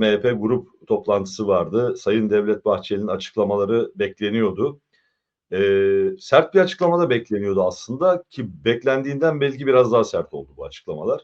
MHP grup toplantısı vardı. Sayın Devlet Bahçeli'nin açıklamaları bekleniyordu. Ee, sert bir açıklama da bekleniyordu aslında ki beklendiğinden belki biraz daha sert oldu bu açıklamalar.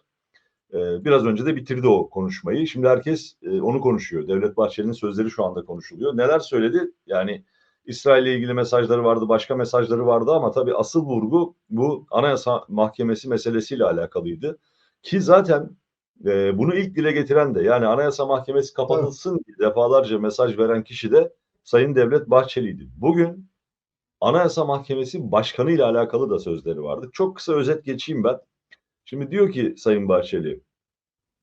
Ee, biraz önce de bitirdi o konuşmayı. Şimdi herkes e, onu konuşuyor. Devlet Bahçeli'nin sözleri şu anda konuşuluyor. Neler söyledi? Yani İsrail ile ilgili mesajları vardı, başka mesajları vardı ama tabii asıl vurgu bu Anayasa Mahkemesi meselesiyle alakalıydı. Ki zaten e, bunu ilk dile getiren de yani Anayasa Mahkemesi kapatılsın diye defalarca mesaj veren kişi de Sayın Devlet Bahçeli'ydi. Bugün Anayasa Mahkemesi Başkanı ile alakalı da sözleri vardı. Çok kısa özet geçeyim ben. Şimdi diyor ki Sayın Bahçeli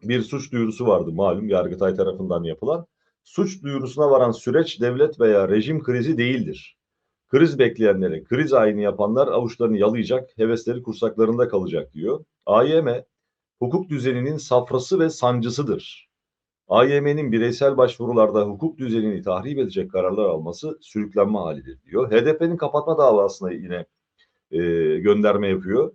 bir suç duyurusu vardı malum Yargıtay tarafından yapılan. Suç duyurusuna varan süreç devlet veya rejim krizi değildir. Kriz bekleyenlere, kriz ayini yapanlar avuçlarını yalayacak, hevesleri kursaklarında kalacak diyor. AYM hukuk düzeninin safrası ve sancısıdır. AYM'nin bireysel başvurularda hukuk düzenini tahrip edecek kararlar alması sürüklenme halidir diyor. HDP'nin kapatma davasına yine e, gönderme yapıyor.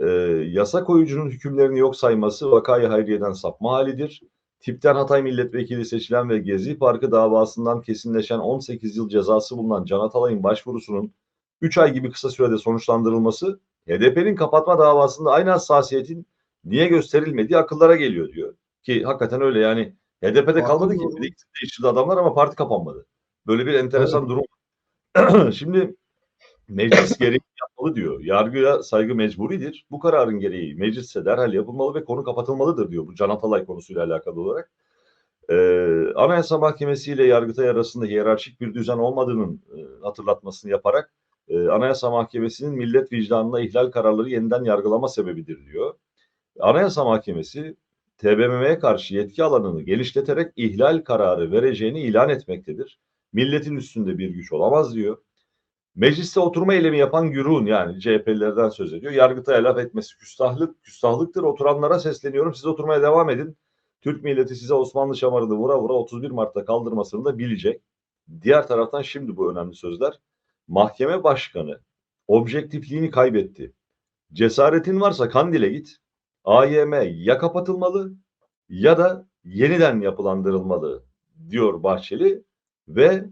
E, yasa koyucunun hükümlerini yok sayması vakayı hayriyeden sapma halidir. Tipten Hatay milletvekili seçilen ve Gezi Parkı davasından kesinleşen 18 yıl cezası bulunan Can Atalay'ın başvurusunun 3 ay gibi kısa sürede sonuçlandırılması HDP'nin kapatma davasında aynı hassasiyetin niye gösterilmediği akıllara geliyor diyor. Ki hakikaten öyle yani HDP'de kalmadı ki. Bir değiştirdi adamlar ama parti kapanmadı. Böyle bir enteresan durum. Şimdi meclis gereği yapmalı diyor. Yargıya saygı mecburidir. Bu kararın gereği meclisse derhal yapılmalı ve konu kapatılmalıdır diyor bu Can Atalay konusuyla alakalı olarak. Ee, Anayasa Mahkemesi ile Yargıtay arasında hiyerarşik bir düzen olmadığının e, hatırlatmasını yaparak e, Anayasa Mahkemesi'nin millet vicdanına ihlal kararları yeniden yargılama sebebidir diyor. Anayasa Mahkemesi TBMM'ye karşı yetki alanını genişleterek ihlal kararı vereceğini ilan etmektedir. Milletin üstünde bir güç olamaz diyor. Mecliste oturma eylemi yapan güruhun yani CHP'lilerden söz ediyor. Yargıtay'a laf etmesi küstahlık, küstahlıktır. Oturanlara sesleniyorum. Siz oturmaya devam edin. Türk milleti size Osmanlı şamarını vura vura 31 Mart'ta kaldırmasını da bilecek. Diğer taraftan şimdi bu önemli sözler. Mahkeme başkanı objektifliğini kaybetti. Cesaretin varsa Kandil'e git. AYM ya kapatılmalı ya da yeniden yapılandırılmalı diyor Bahçeli ve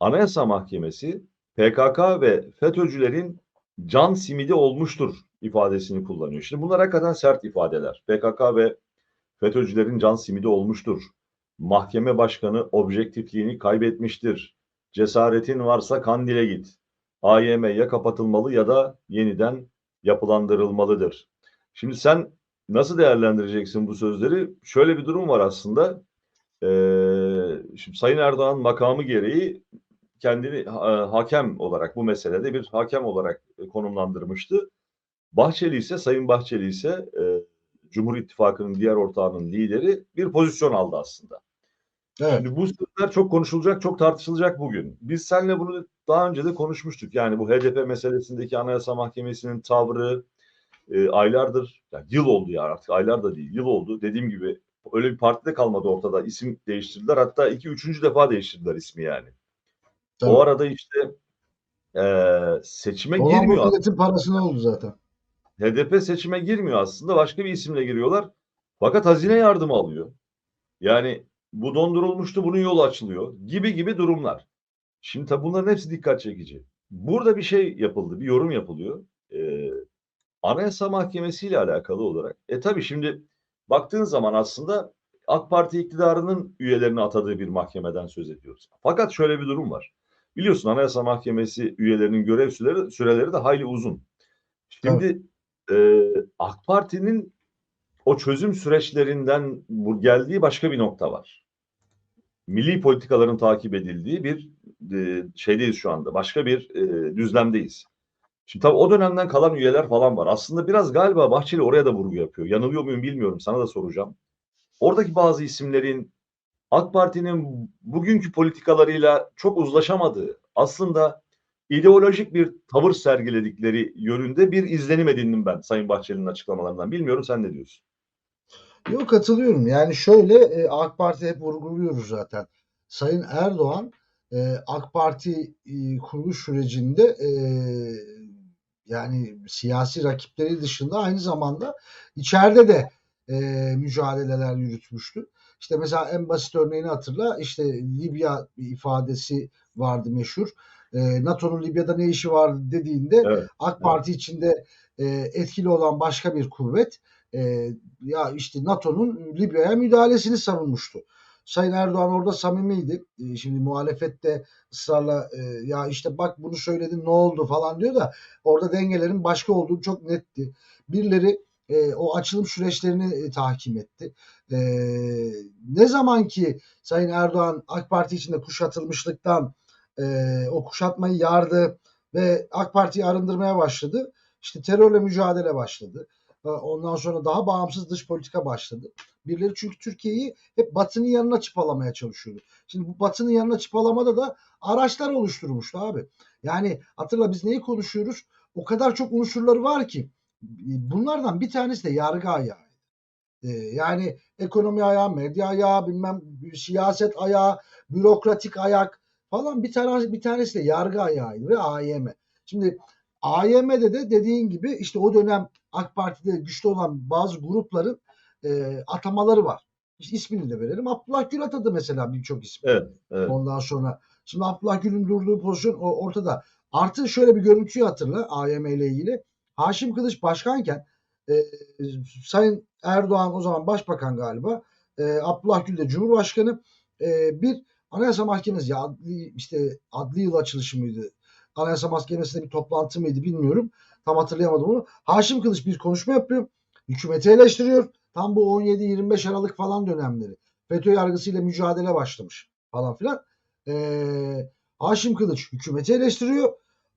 Anayasa Mahkemesi PKK ve FETÖ'cülerin can simidi olmuştur ifadesini kullanıyor. Şimdi bunlar hakikaten sert ifadeler. PKK ve FETÖ'cülerin can simidi olmuştur. Mahkeme başkanı objektifliğini kaybetmiştir. Cesaretin varsa Kandil'e git. AYM ya kapatılmalı ya da yeniden yapılandırılmalıdır. Şimdi sen nasıl değerlendireceksin bu sözleri? Şöyle bir durum var aslında. Ee, şimdi Sayın Erdoğan makamı gereği kendini e, hakem olarak bu meselede bir hakem olarak konumlandırmıştı. Bahçeli ise Sayın Bahçeli ise e, Cumhur İttifakı'nın diğer ortağının lideri bir pozisyon aldı aslında. Evet. Şimdi bu sözler çok konuşulacak, çok tartışılacak bugün. Biz seninle bunu daha önce de konuşmuştuk. Yani bu HDP meselesindeki Anayasa Mahkemesi'nin tavrı e, aylardır, yani yıl oldu ya artık aylar da değil, yıl oldu. Dediğim gibi öyle bir partide kalmadı ortada. İsim değiştirdiler. Hatta iki, üçüncü defa değiştirdiler ismi yani. Tabii. O arada işte e, seçime Olan girmiyor. milletin parasına oldu zaten. HDP seçime girmiyor aslında. Başka bir isimle giriyorlar. Fakat hazine yardımı alıyor. Yani bu dondurulmuştu, bunun yolu açılıyor gibi gibi durumlar. Şimdi tabi bunların hepsi dikkat çekici. Burada bir şey yapıldı, bir yorum yapılıyor. Ee, Anayasa Mahkemesi ile alakalı olarak. E tabi şimdi baktığın zaman aslında AK Parti iktidarının üyelerini atadığı bir mahkemeden söz ediyoruz. Fakat şöyle bir durum var. Biliyorsun Anayasa Mahkemesi üyelerinin görev süreleri, süreleri de hayli uzun. Şimdi e, AK Parti'nin o çözüm süreçlerinden bu geldiği başka bir nokta var. Milli politikaların takip edildiği bir e, şeydeyiz şu anda. Başka bir e, düzlemdeyiz. Şimdi tabii o dönemden kalan üyeler falan var. Aslında biraz galiba Bahçeli oraya da vurgu yapıyor. Yanılıyor muyum bilmiyorum. Sana da soracağım. Oradaki bazı isimlerin AK Parti'nin bugünkü politikalarıyla çok uzlaşamadığı, aslında ideolojik bir tavır sergiledikleri yönünde bir izlenim edindim ben Sayın Bahçeli'nin açıklamalarından. Bilmiyorum sen ne diyorsun? Yok katılıyorum. Yani şöyle e, AK Parti hep vurguluyoruz zaten. Sayın Erdoğan e, AK Parti e, kuruluş sürecinde yani siyasi rakipleri dışında aynı zamanda içeride de mücadeleler yürütmüştü. İşte mesela en basit örneğini hatırla. İşte Libya bir ifadesi vardı meşhur. E, NATO'nun Libya'da ne işi vardı dediğinde Evet. AK Parti içinde e, etkili olan başka bir kuvvet e, ya işte NATO'nun Libya'ya müdahalesini savunmuştu. Sayın Erdoğan orada samimiydi. E, şimdi muhalefette ısrarla e, ya işte bak bunu söyledin ne oldu falan diyor da orada dengelerin başka olduğu çok netti. Birileri e, o açılım süreçlerini e, tahkim etti. E, ne zaman ki Sayın Erdoğan AK Parti içinde kuşatılmışlıktan o kuşatmayı yardı ve AK Parti'yi arındırmaya başladı. İşte terörle mücadele başladı. E, Ondan sonra daha bağımsız dış politika başladı. Birileri çünkü Türkiye'yi hep Batı'nın yanına çıpalamaya çalışıyordu. Şimdi bu Batı'nın yanına çıpalamada da araçlar oluşturmuştu abi. Yani hatırla biz neyi konuşuyoruz? O kadar çok unsurları var ki bunlardan bir tanesi de yargı ayağı. Ee, yani ekonomi ayağı, medya ayağı, bilmem siyaset ayağı, bürokratik ayak falan bir tane bir tanesi de yargı ayağıydı ve AYM. Şimdi AYM'de de dediğin gibi işte o dönem AK Parti'de güçlü olan bazı grupların e, atamaları var. İşte ismini de verelim. Abdullah Gül atadı mesela birçok ismi. Evet. evet. Ondan sonra şimdi Abdullah Gül'ün durduğu pozisyon o- ortada. Artı şöyle bir görüntüyü hatırla AYM ile ilgili. Haşim Kılıç başkanken e, Sayın Erdoğan o zaman başbakan galiba. E, Abdullah Gül de Cumhurbaşkanı. E, bir Anayasa Mahkemesi ya adli, işte adli yıl açılışı mıydı? Anayasa Mahkemesi'nde bir toplantı mıydı bilmiyorum. Tam hatırlayamadım onu. Haşim Kılıç bir konuşma yapıyor. Hükümeti eleştiriyor. Tam bu 17-25 Aralık falan dönemleri. FETÖ yargısıyla mücadele başlamış falan filan. Ee, Haşim Kılıç hükümeti eleştiriyor.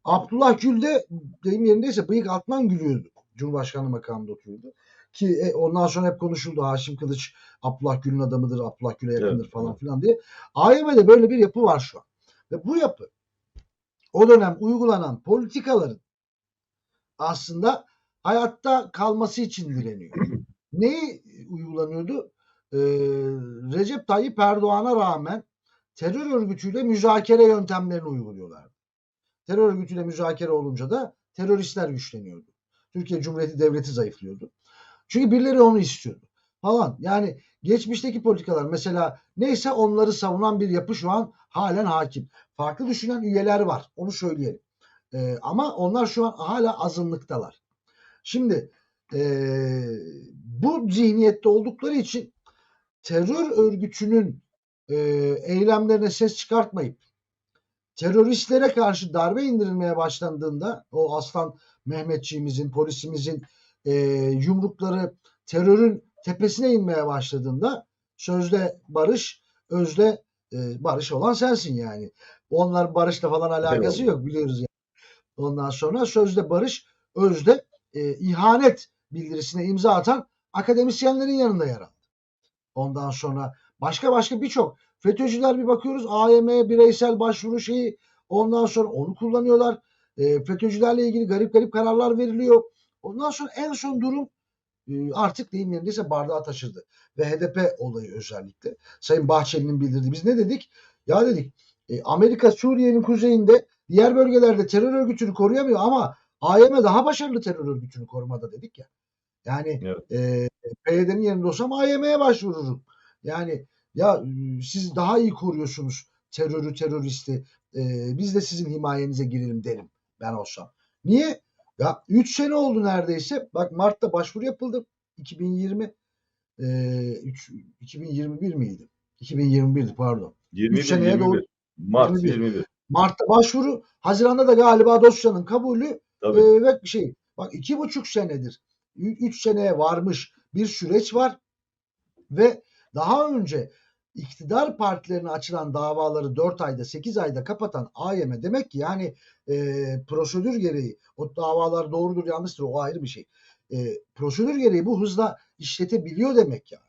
Abdullah Gül de deyim yerindeyse bıyık altından gülüyordu. Cumhurbaşkanı makamında oturuyordu. Ki e, ondan sonra hep konuşuldu. Haşim Kılıç Abdullah Gül'ün adamıdır, Abdullah Gül'e yakındır Evet, falan filan diye. AYM'de böyle bir yapı var şu an. Ve bu yapı o dönem uygulanan politikaların aslında hayatta kalması için direniyor. Neyi uygulanıyordu? Ee, Recep Tayyip Erdoğan'a rağmen terör örgütüyle müzakere yöntemlerini uyguluyorlardı. Terör örgütüyle müzakere olunca da teröristler güçleniyordu. Türkiye Cumhuriyeti Devleti zayıflıyordu. Çünkü birileri onu istiyordu falan. Yani geçmişteki politikalar mesela neyse onları savunan bir yapı şu an halen hakim. Farklı düşünen üyeler var. Onu söyleyelim. Ee, ama onlar şu an hala azınlıktalar. Şimdi ee, bu zihniyette oldukları için terör örgütünün e, eylemlerine ses çıkartmayıp teröristlere karşı darbe indirilmeye başlandığında o aslan Mehmetçiğimizin, polisimizin e, yumrukları terörün tepesine inmeye başladığında sözde barış, özde e, barış olan sensin yani. Onlar barışla falan alakası Eyvallah. yok biliyoruz yani. Ondan sonra sözde barış, özde e, ihanet bildirisine imza atan akademisyenlerin yanında yer aldı. Ondan sonra başka başka birçok FETÖ'cüler bir bakıyoruz AYM'ye bireysel başvuru şeyi ondan sonra onu kullanıyorlar. E, FETÖ'cülerle ilgili garip garip kararlar veriliyor. Ondan sonra en son durum artık deyim yerindeyse bardağı taşırdı. Ve HDP olayı özellikle. Sayın Bahçeli'nin bildirdiği. Biz ne dedik? Ya dedik e, Amerika Suriye'nin kuzeyinde diğer bölgelerde terör örgütünü koruyamıyor ama AYM daha başarılı terör örgütünü korumada dedik ya. Yani Evet. e, PYD'nin yerinde olsam AYM'ye başvururum. Yani ya e, siz daha iyi koruyorsunuz terörü, teröristi. E, biz de sizin himayenize girelim derim ben olsam. Niye? Ya 3 sene oldu neredeyse. Bak Mart'ta başvuru yapıldı. 2020 e, 3, 2021 miydi? 2021'di pardon. 21, seneye 21. doğru- Mart 21. 21. Mart'ta başvuru. Haziran'da da galiba dosyanın kabulü Tabii. ee, ve şey bak iki buçuk senedir üç seneye varmış bir süreç var ve daha önce iktidar partilerine açılan davaları 4 ayda 8 ayda kapatan AYM demek ki yani e, prosedür gereği o davalar doğrudur yanlıştır o ayrı bir şey. E, prosedür gereği bu hızla işletebiliyor demek yani.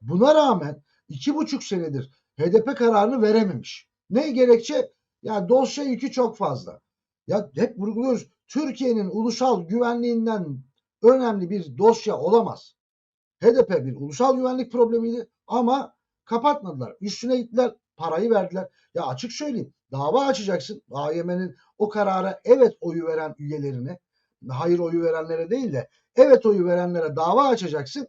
Buna rağmen iki buçuk senedir HDP kararını verememiş. Ne gerekçe? Ya dosya yükü çok fazla. Ya hep vurguluyoruz. Türkiye'nin ulusal güvenliğinden önemli bir dosya olamaz. HDP bir ulusal güvenlik problemiydi ama kapatmadılar. Üstüne gittiler, parayı verdiler. Ya açık söyleyeyim, dava açacaksın. AYM'nin o karara evet oyu veren üyelerine, hayır oyu verenlere değil de evet oyu verenlere dava açacaksın.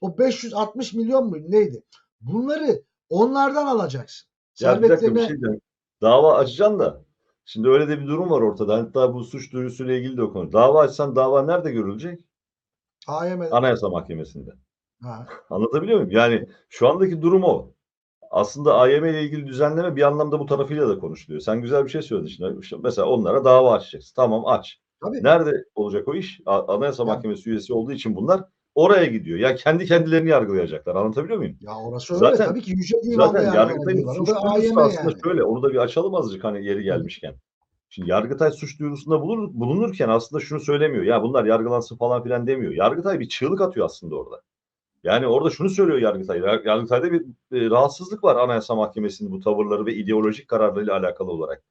O 560 milyon mu neydi? Bunları onlardan alacaksın. Ya bir dakika bir şey diyeceğim. Dava açacaksın da şimdi öyle de bir durum var ortada. Hatta bu suç duyurusuyla ilgili de konu. Dava açsan dava nerede görülecek? AYM Anayasa Mahkemesi'nde. Ha, Anlatabiliyor muyum? Yani şu andaki durum o. Aslında AYM ile ilgili düzenleme bir anlamda bu tarafıyla da konuşuluyor. Sen güzel bir şey söyledin şimdi. İşte mesela onlara dava açacaksın. Tamam aç. tabii. Nerede olacak o iş? Anayasa Ya- Mahkemesi üyesi olduğu için bunlar oraya gidiyor. Ya kendi kendilerini yargılayacaklar. Anlatabiliyor muyum? Ya orası öyle. Zaten- Tabii ki Yüce Divan'da Zaten yani Yargıtay'ın suç duyurusu AYM aslında yani. şöyle. Onu da bir açalım azıcık hani yeri gelmişken. Şimdi Yargıtay suç duyurusunda bulunur, bulunurken aslında şunu söylemiyor. Ya bunlar yargılansın falan filan demiyor. Yargıtay bir çığlık atıyor aslında orada. Yani orada şunu söylüyor Yargıtay. Yar- Yargıtay'da bir e, rahatsızlık var Anayasa Mahkemesi'nin bu tavırları ve ideolojik kararlarıyla alakalı olarak.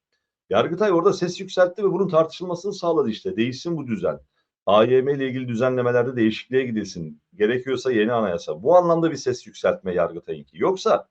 Yargıtay orada ses yükseltti ve bunun tartışılmasını sağladı işte. Değişsin bu düzen. AYM ile ilgili düzenlemelerde değişikliğe gidilsin. Gerekiyorsa yeni anayasa. Bu anlamda bir ses yükseltme Yargıtay'ınki. Yoksa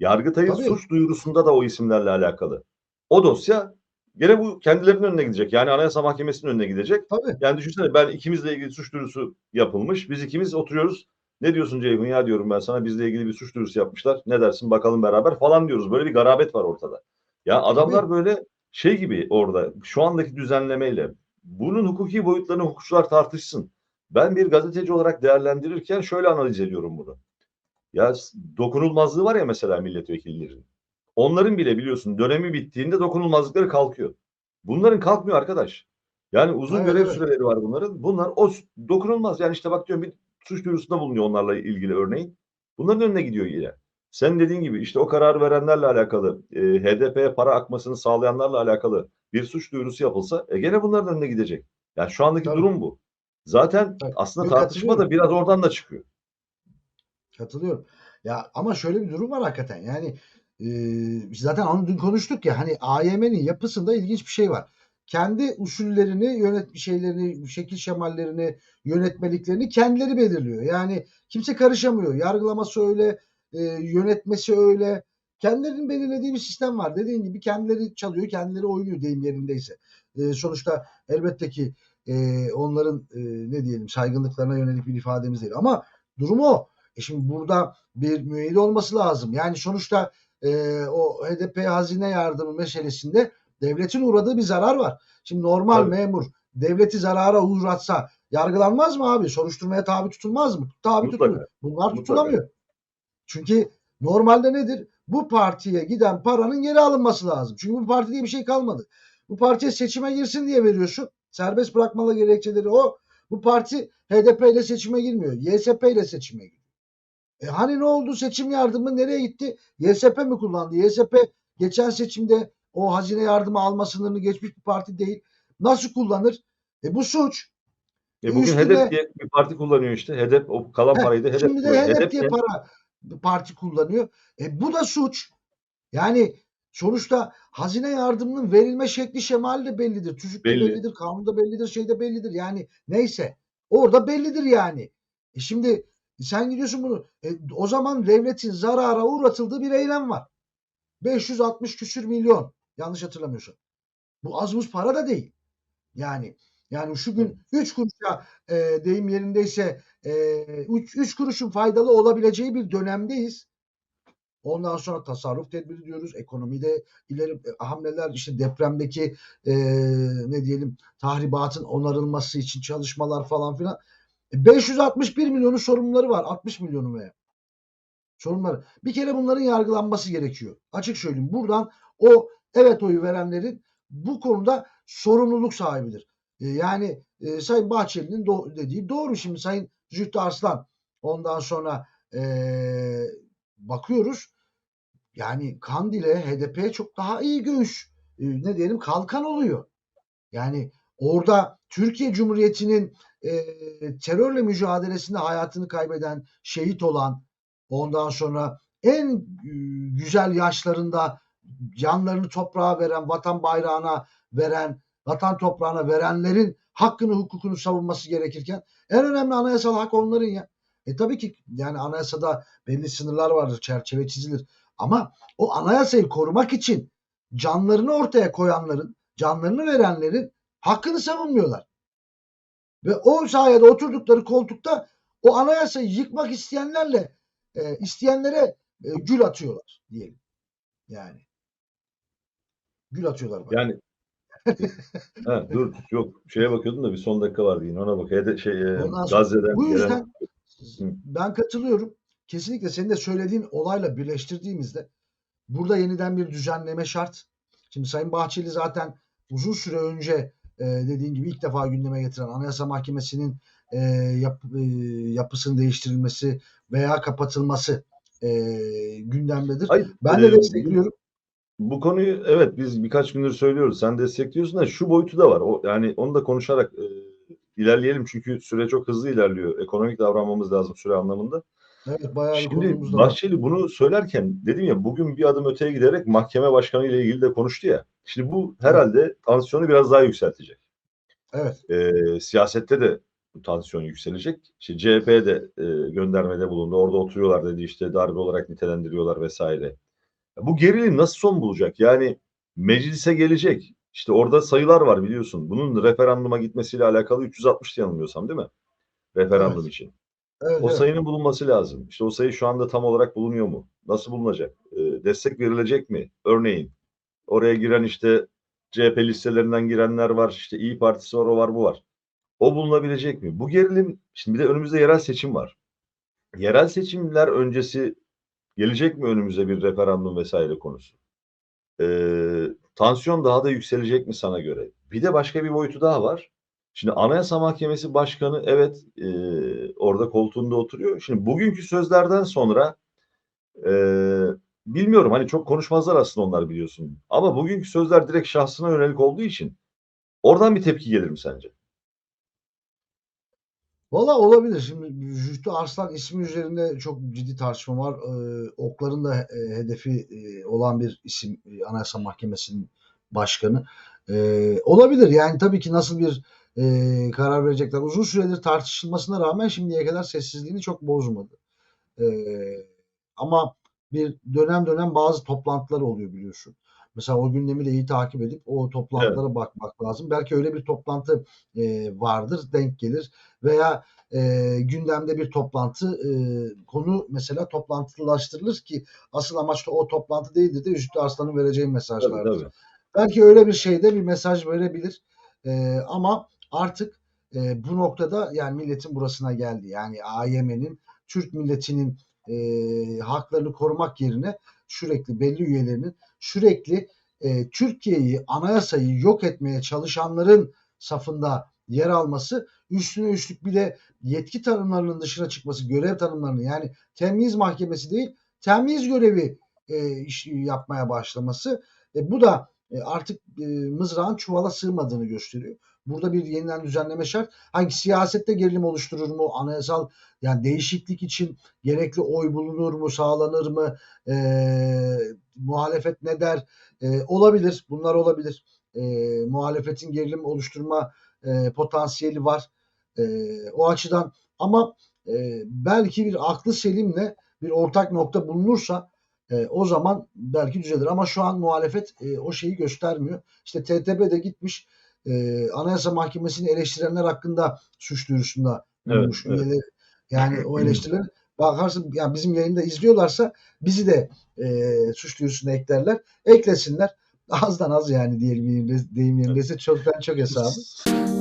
Yargıtay'ın Tabii. suç duyurusunda da o isimlerle alakalı. O dosya gene bu kendilerinin önüne gidecek. Yani Anayasa Mahkemesi'nin önüne gidecek. Tabii. Yani düşünsene ben ikimizle ilgili suç duyurusu yapılmış. Biz ikimiz oturuyoruz. Ne diyorsun Ceyhun ya diyorum ben sana bizle ilgili bir suç duyurusu yapmışlar. Ne dersin bakalım beraber falan diyoruz. Böyle bir garabet var ortada. Ya adamlar böyle şey gibi orada şu andaki düzenlemeyle bunun hukuki boyutlarını hukukçular tartışsın. Ben bir gazeteci olarak değerlendirirken şöyle analiz ediyorum bunu. Ya dokunulmazlığı var ya mesela milletvekillerinin. Onların bile biliyorsun dönemi bittiğinde dokunulmazlıkları kalkıyor. Bunların kalkmıyor arkadaş. Yani uzun Evet, görev evet. süreleri var bunların. Bunlar o dokunulmaz. Yani işte bak diyorum bir suç duyurusunda bulunuyor onlarla ilgili örneğin. Bunların önüne gidiyor yine. Sen dediğin gibi işte o kararı verenlerle alakalı, e, HDP'ye para akmasını sağlayanlarla alakalı bir suç duyurusu yapılsa e, gene bunların önüne gidecek. Yani şu andaki Tabii. durum bu. Zaten Tabii. aslında Yok, tartışma da biraz oradan da çıkıyor. Katılıyorum. Ya ama şöyle bir durum var hakikaten. Yani e, zaten onu dün konuştuk ya hani AYM'nin yapısında ilginç bir şey var. Kendi usullerini, yönet şeylerini, şekil şemallerini, yönetmeliklerini kendileri belirliyor. Yani kimse karışamıyor. Yargılaması öyle, e, yönetmesi öyle. Kendilerinin belirlediği bir sistem var. Dediğin gibi kendileri çalıyor, kendileri oynuyor deyim yerindeyse. E, sonuçta elbette ki e, onların e, ne diyelim saygınlıklarına yönelik bir ifademiz değil. Ama durum o. E şimdi burada bir müeyyide olması lazım. Yani sonuçta e, o HDP hazine yardımı meselesinde devletin uğradığı bir zarar var. Şimdi normal Tabii. memur devleti zarara uğratsa yargılanmaz mı abi? Soruşturmaya tabi tutulmaz mı? Tabi Mutlaka. tutulur. Bunlar Mutlaka. tutulamıyor. Çünkü normalde nedir? Bu partiye giden paranın geri alınması lazım. Çünkü bu parti diye bir şey kalmadı. Bu partiye seçime girsin diye veriyorsun. Serbest bırakmalı gerekçeleri o. Bu parti HDP ile seçime girmiyor. YSP ile seçime giriyor. E hani ne oldu? Seçim yardımı nereye gitti? YSP mi kullandı? YSP geçen seçimde o hazine yardımı alma sınırını geçmiş bir parti değil. Nasıl kullanır? E bu suç. E bugün Üstüne- HEDEP diye bir parti kullanıyor işte. HEDEP o kalan Heh, parayı da HEDEP Şimdi de. HDP HEDEP diye para parti kullanıyor. E bu da suç. Yani sonuçta hazine yardımının verilme şekli şemali de bellidir. Tüzükte Belli. bellidir, kanunda bellidir, şeyde bellidir. Yani neyse. Orada bellidir yani. E şimdi sen gidiyorsun bunu. E, o zaman devletin zarara uğratıldığı bir eylem var. 560 küsür milyon. Yanlış hatırlamıyorsam. Bu az buz para da değil. Yani yani şu gün 3 kuruşa e, deyim yerindeyse 3 kuruşun faydalı olabileceği bir dönemdeyiz. Ondan sonra tasarruf tedbiri diyoruz. Ekonomide ileri e, hamleler işte depremdeki e, ne diyelim tahribatın onarılması için çalışmalar falan filan. E, 561 milyonu sorumluları var. 60 milyonu veya sorunları. Bir kere bunların yargılanması gerekiyor. Açık söyleyeyim. Buradan o evet oyu verenlerin bu konuda sorumluluk sahibidir. E, yani e, Sayın Bahçeli'nin do- dediği doğru. Şimdi Sayın Zühtü Arslan ondan sonra e, bakıyoruz yani Kandil'e HDP'ye çok daha iyi göğüs e, ne diyelim kalkan oluyor. Yani orada Türkiye Cumhuriyeti'nin e, terörle mücadelesinde hayatını kaybeden, şehit olan, ondan sonra en e, güzel yaşlarında canlarını toprağa veren, vatan bayrağına veren, vatan toprağına verenlerin hakkını, hukukunu savunması gerekirken en önemli anayasal hak onların ya. E tabii ki yani anayasada belli sınırlar vardır, çerçeve çizilir. Ama o anayasayı korumak için canlarını ortaya koyanların, canlarını verenlerin hakkını savunmuyorlar. Ve o sayede oturdukları koltukta o anayasayı yıkmak isteyenlerle e, isteyenlere e, gül atıyorlar diyelim. Yani. Gül atıyorlar. Bana. Yani ha, dur yok şeye bakıyordum da bir son dakika vardı yine ona bak. Hede, şey, e, Ondan sonra- Gazze'den Bu yüzden gelen ben katılıyorum. Kesinlikle senin de söylediğin olayla birleştirdiğimizde burada yeniden bir düzenleme şart. Şimdi Sayın Bahçeli zaten uzun süre önce e, dediğin gibi ilk defa gündeme getiren Anayasa Mahkemesi'nin e, yap, e, yapısının değiştirilmesi veya kapatılması e, gündemdedir. Hayır, ben de e, destekliyorum. Bu konuyu evet biz birkaç gündür söylüyoruz. Sen destekliyorsun da şu boyutu da var. O yani onu da konuşarak e, ilerleyelim çünkü süre çok hızlı ilerliyor. Ekonomik davranmamız lazım süre anlamında. Evet bayağı Şimdi var. Bahçeli bunu söylerken dedim ya bugün bir adım öteye giderek mahkeme başkanı ile ilgili de konuştu ya. Şimdi bu herhalde tansiyonu biraz daha yükseltecek. Evet. E, siyasette de bu tansiyon yükselecek. İşte CHP de e, göndermede bulundu. Orada oturuyorlar dedi işte darbe olarak nitelendiriyorlar vesaire. Bu gerilim nasıl son bulacak? Yani meclise gelecek. İşte orada sayılar var biliyorsun. Bunun referanduma gitmesiyle alakalı 360 yanılmıyorsam değil mi? Referandum Evet. için. Evet, O evet. sayının bulunması lazım. İşte o sayı şu anda tam olarak bulunuyor mu? Nasıl bulunacak? Ee, destek verilecek mi? Örneğin oraya giren işte CHP listelerinden girenler var. işte İyi Partisi var, o var, bu var. O bulunabilecek mi? Bu gerilim, şimdi bir de önümüzde yerel seçim var. Yerel seçimler öncesi gelecek mi önümüze bir referandum vesaire konusu? Ee, tansiyon daha da yükselecek mi sana göre? Bir de başka bir boyutu daha var. Şimdi Anayasa Mahkemesi Başkanı evet e, orada koltuğunda oturuyor. Şimdi bugünkü sözlerden sonra e, bilmiyorum hani çok konuşmazlar aslında onlar biliyorsun. Ama bugünkü sözler direkt şahsına yönelik olduğu için oradan bir tepki gelir mi sence? Valla olabilir. Şimdi Zühtü Arslan ismi üzerinde çok ciddi tartışma var. Ee, okların da e, hedefi e, olan bir isim e, Anayasa Mahkemesi'nin başkanı. Ee, olabilir. Yani tabii ki nasıl bir e, karar verecekler. Uzun süredir tartışılmasına rağmen şimdiye kadar sessizliğini çok bozmadı. Ee, ama bir dönem dönem bazı toplantılar oluyor biliyorsun. Mesela o gündemi de iyi takip edip o toplantılara bakmak lazım. Belki öyle bir toplantı e, vardır, denk gelir veya e, gündemde bir toplantı e, konu mesela toplantılaştırılır ki asıl amaç da o toplantı değildir de Üstü Arslan'ın vereceği Tabii, mesajlardır. tabii. Belki öyle bir şeyde bir mesaj verebilir. E, ama artık e, bu noktada yani milletin burasına geldi. Yani AYM'nin Türk milletinin e, haklarını korumak yerine sürekli belli üyelerinin sürekli e, Türkiye'yi, anayasayı yok etmeye çalışanların safında yer alması, üstüne üstlük bir de yetki tanımlarının dışına çıkması, görev tanımlarının yani temyiz mahkemesi değil, temyiz görevi e, iş yapmaya başlaması. E, bu da e, artık e, mızrağın çuvala sığmadığını gösteriyor. Burada bir yeniden düzenleme şart. Hangi siyasette gerilim oluşturur mu? Anayasal yani değişiklik için gerekli oy bulunur mu? Sağlanır mı? E, muhalefet ne der? E, olabilir. Bunlar olabilir. E, muhalefetin gerilim oluşturma e, potansiyeli var. E, o açıdan ama e, belki bir aklı selimle bir ortak nokta bulunursa e, o zaman belki düzelir. Ama şu an muhalefet e, o şeyi göstermiyor. İşte TTP de gitmiş e, Anayasa Mahkemesi'ni eleştirenler hakkında suç duyurusunda bulunmuş. Evet, evet. Üyeleri- Yani o eleştiriler bakarsın yani bizim yayında izliyorlarsa bizi de e, suç duyurusuna eklerler. Eklesinler. Azdan az yani diyelim deyim yerindeyse çoktan çok hesabı.